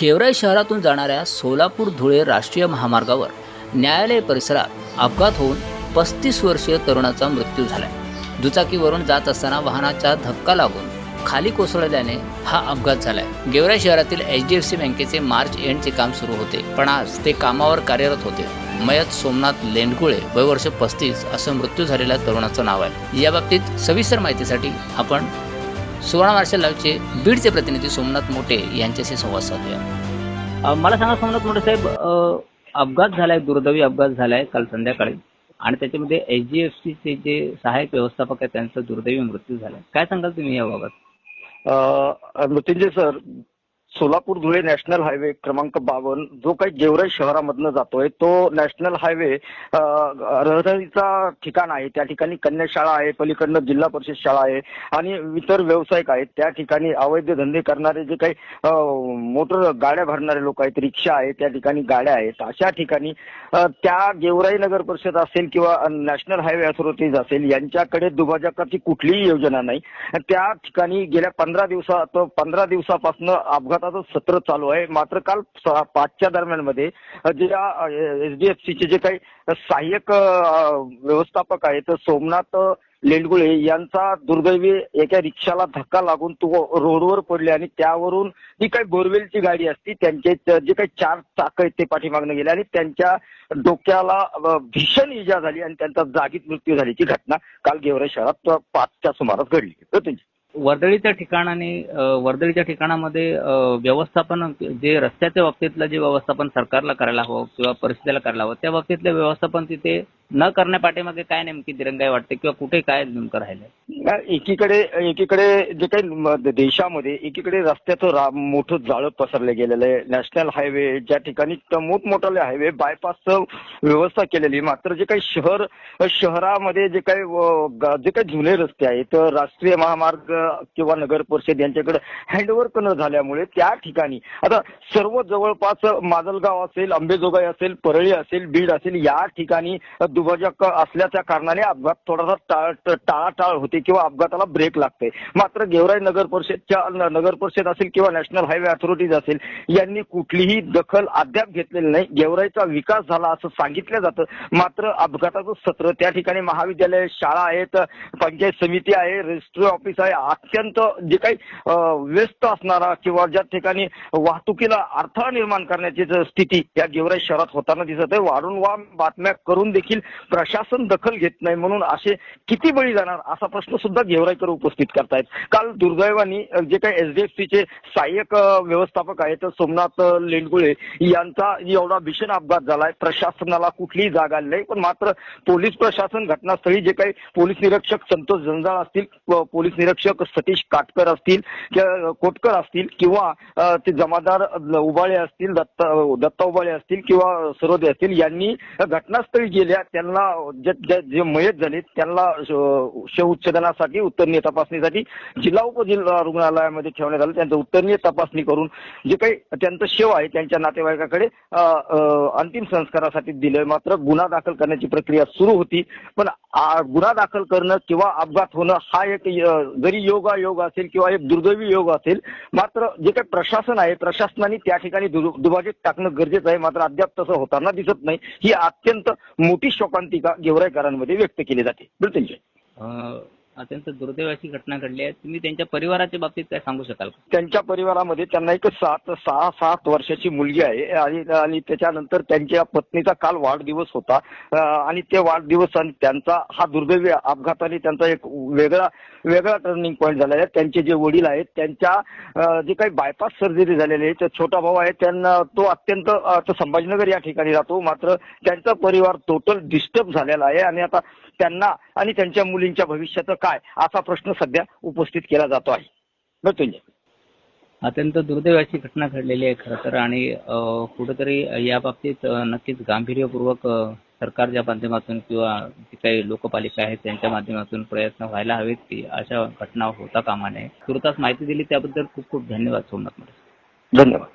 गेवराई शहरातून जाणाऱ्या सोलापूर धुळे राष्ट्रीय महामार्गावर न्यायालय परिसरात अपघात होऊन पस्तीस वर्षीय तरुणाचा मृत्यू झालाय. दुचाकीवरून जात असताना वाहनाचा धक्का लागून खाली कोसळल्याने हा अपघात झालाय. गेवराई शहरातील एच डी एफ सी बँकेचे मार्च एंडचे काम सुरू होते पण आज ते कामावर कार्यरत होते. मयत सोमनाथ लेंडगुळे वय वर्ष पस्तीस असं मृत्यू झालेल्या तरुणाचं नाव आहे. या बाबतीत सविस्तर माहितीसाठी आपण सुवर्ण मार्शल लाईव्हचे बीडचे प्रतिनिधी सोमनाथ मोठे यांच्याशी संवाद साधूया. मला सांगा सोमनाथ मोठे साहेब अ, अपघात झालाय दुर्दैवी अपघात झालाय काल संध्याकाळी आणि त्याच्यामध्ये एच डी एफ सीचे जे सहाय्यक व्यवस्थापक आहेत त्यांचा दुर्दैवी मृत्यू झालाय. काय सांगाल तुम्ही याबाबत अ, Mrutyunjay sir Solapur Dhule national highway क्रमांक बावन जो काही गेवराई शहरामधनं जातोय तो नॅशनल हायवे रहदारीचा ठिकाण आहे. त्या ठिकाणी कन्या शाळा आहे पलीकडनं जिल्हा परिषद शाळा आहे आणि इतर व्यावसायिक आहेत. त्या ठिकाणी अवैध धंदे करणारे जे काही मोटर गाड्या भरणारे लोक आहेत रिक्षा आहे त्या ठिकाणी गाड्या आहेत. अशा ठिकाणी त्या गेवराई नगर परिषद असेल किंवा नॅशनल हायवे अथॉरिटीज असेल यांच्याकडे दुभाजकाची कुठलीही योजना नाही. त्या ठिकाणी गेल्या पंधरा दिवसात पंधरा दिवसापासून अपघात अपघाताचं सत्र चालू आहे. मात्र काल पाचच्या दरम्यानमध्ये ज्या एचडीएफसीचे जे काही सहाय्यक व्यवस्थापक आहेत सोमनाथ लेंडगुळे यांचा दुर्दैवी एका रिक्षाला धक्का लागून तो रोडवर पडले आणि त्यावरून जी काही बोरवेलची गाडी असती त्यांचे जे काही चार चाक आहेत ते पाठीमागनं गेले आणि त्यांच्या डोक्याला भीषण इजा झाली आणि त्यांचा जागीच मृत्यू झाल्याची घटना काल गेवराई शहरात पाचच्या सुमारास घडली. वर्दळीच्या ठिकाणाने वर्दळीच्या ठिकाणामध्ये व्यवस्थापन जे रस्त्याच्या बाबतीतलं जे व्यवस्थापन सरकारला करायला हवं किंवा परिस्थितीला करायला हवं त्या बाबतीतलं व्यवस्थापन तिथे न करण्यापाठीमागे काय नेमकी दिरंगाई वाटते किंवा कुठे काय नेमकं राहिलंय एकीकडे एकीकडे जे काही म- देशामध्ये एकीकडे रस्त्याचं रा- मोठं जाळं पसरलं गेलेलं आहे नॅशनल हायवे ज्या ठिकाणी त- मोठमोठाले हायवे बायपासचं व्यवस्था केलेली आहे. मात्र जे काही शहर शहरामध्ये जे काही व- ग- जे काही जुने रस्ते आहेत राष्ट्रीय महामार्ग किंवा नगर परिषद यांच्याकडे हँडओव्हर न झाल्यामुळे त्या ठिकाणी आता सर्व जवळपास माजलगाव असेल अंबेजोगाई असेल परळी असेल बीड असेल या ठिकाणी दुभाजक असल्याच्या कारणाने अपघात थोडासा टाळ टाळाटाळ होते किंवा अपघाताला ब्रेक लागते. मात्र गेवराई नगर परिषदच्या न- नगर परिषद असेल किंवा नॅशनल हायवे अथॉरिटीज असेल यांनी कुठलीही दखल अद्याप घेतलेली नाही. गेवराईचा विकास झाला असं सांगितलं जातं. मात्र अपघाताचं सत्र त्या ठिकाणी महाविद्यालय शाळा आहेत पंचायत समिती आहे रजिस्ट्री ऑफिस आहे. अत्यंत जे काही व्यस्त असणारा किंवा ज्या ठिकाणी वाहतुकीला अडथळा निर्माण करण्याची स्थिती या गेवराई शहरात होताना दिसत आहे. वारंवार बातम्या करून देखील प्रशासन दखल घेत नाही म्हणून असे किती बळी जाणार असा प्रश्न सुद्धा गेवराईकर उपस्थित करतायत. काल दुर्दैवानी जे काही एसडीएफसीचे सहाय्यक व्यवस्थापक आहेत सोमनाथ लेंडगुळे यांचा एवढा भीषण अपघात झालाय. प्रशासनाला कुठलीही जागा आली नाही पण मात्र पोलीस प्रशासन घटनास्थळी जे काही पोलीस निरीक्षक संतोष जंजाळ असतील पोलीस निरीक्षक सतीश काटकर असतील किंवा कोटकर असतील किंवा ते जमादार उबाळे असतील दत्ता दत्ता उबाळे असतील किंवा सरोदे असतील यांनी घटनास्थळी गेल्या त्यांना जे मयत झाले त्यांना शवउच्छेदनासाठी उत्तरनीय तपासणीसाठी जिल्हा उपजिल्हा रुग्णालयामध्ये ठेवण्यात आलं. त्यांचं उत्तरनीय तपासणी करून जे काही त्यांचं शव आहे त्यांच्या नातेवाईकाकडे अंतिम संस्कारासाठी दिले मात्र गुन्हा दाखल करण्याची प्रक्रिया सुरू होती. पण गुन्हा दाखल करणं किंवा अपघात होणं हा एक जरी योगा योग असेल किंवा एक दुर्दैवी योग असेल मात्र जे काही प्रशासन आहे प्रशासनाने त्या ठिकाणी दु- दुभाजक टाकणं गरजेचं आहे. मात्र अद्याप तसं होताना दिसत नाही. ही अत्यंत मोठी शोकांतिका गेवराईकरांमध्ये व्यक्त केली जाते. मृत्युंजय. अत्यंत दुर्दैवाची घटना घडली आहे. तुम्ही त्यांच्या परिवाराच्या बाबतीत काय सांगू शकाल का? त्यांच्या परिवारामध्ये त्यांना एक सात सहा सात वर्षाची मुलगी आहे. आणि आणि त्याच्यानंतर त्यांच्या पत्नीचा काल वाढदिवस होता. अं, आणि ते वाढदिवस आणि त्यांचा हा दुर्दैवी अपघाताने त्यांचा एक वेगळा वेगळा टर्निंग पॉईंट झालेला आहे. त्यांचे जे वडील आहेत त्यांच्या जे काही बायपास सर्जरी झालेली आहे छोटा भाऊ आहे त्यांना तो अत्यंत संभाजीनगर या ठिकाणी राहतो. मात्र त्यांचा परिवार टोटल डिस्टर्ब झालेला आहे आणि आता त्यांना आणि त्यांच्या मुलींच्या भविष्याचं काय असा प्रश्न सध्या उपस्थित केला जातो आहे. मृत्युंजय अत्यंत दुर्दैवाची घटना घडलेली आहे खरं तर आणि कुठेतरी या बाबतीत नक्कीच गांभीर्यपूर्वक सरकारच्या माध्यमातून किंवा जी काही लोकपालिका आहेत त्यांच्या माध्यमातून प्रयत्न व्हायला हवेत की अशा घटना होता कामा नये. तुर्तास माहिती दिली त्याबद्दल खूप खूप धन्यवाद सोमनाथ मोरे धन्यवाद.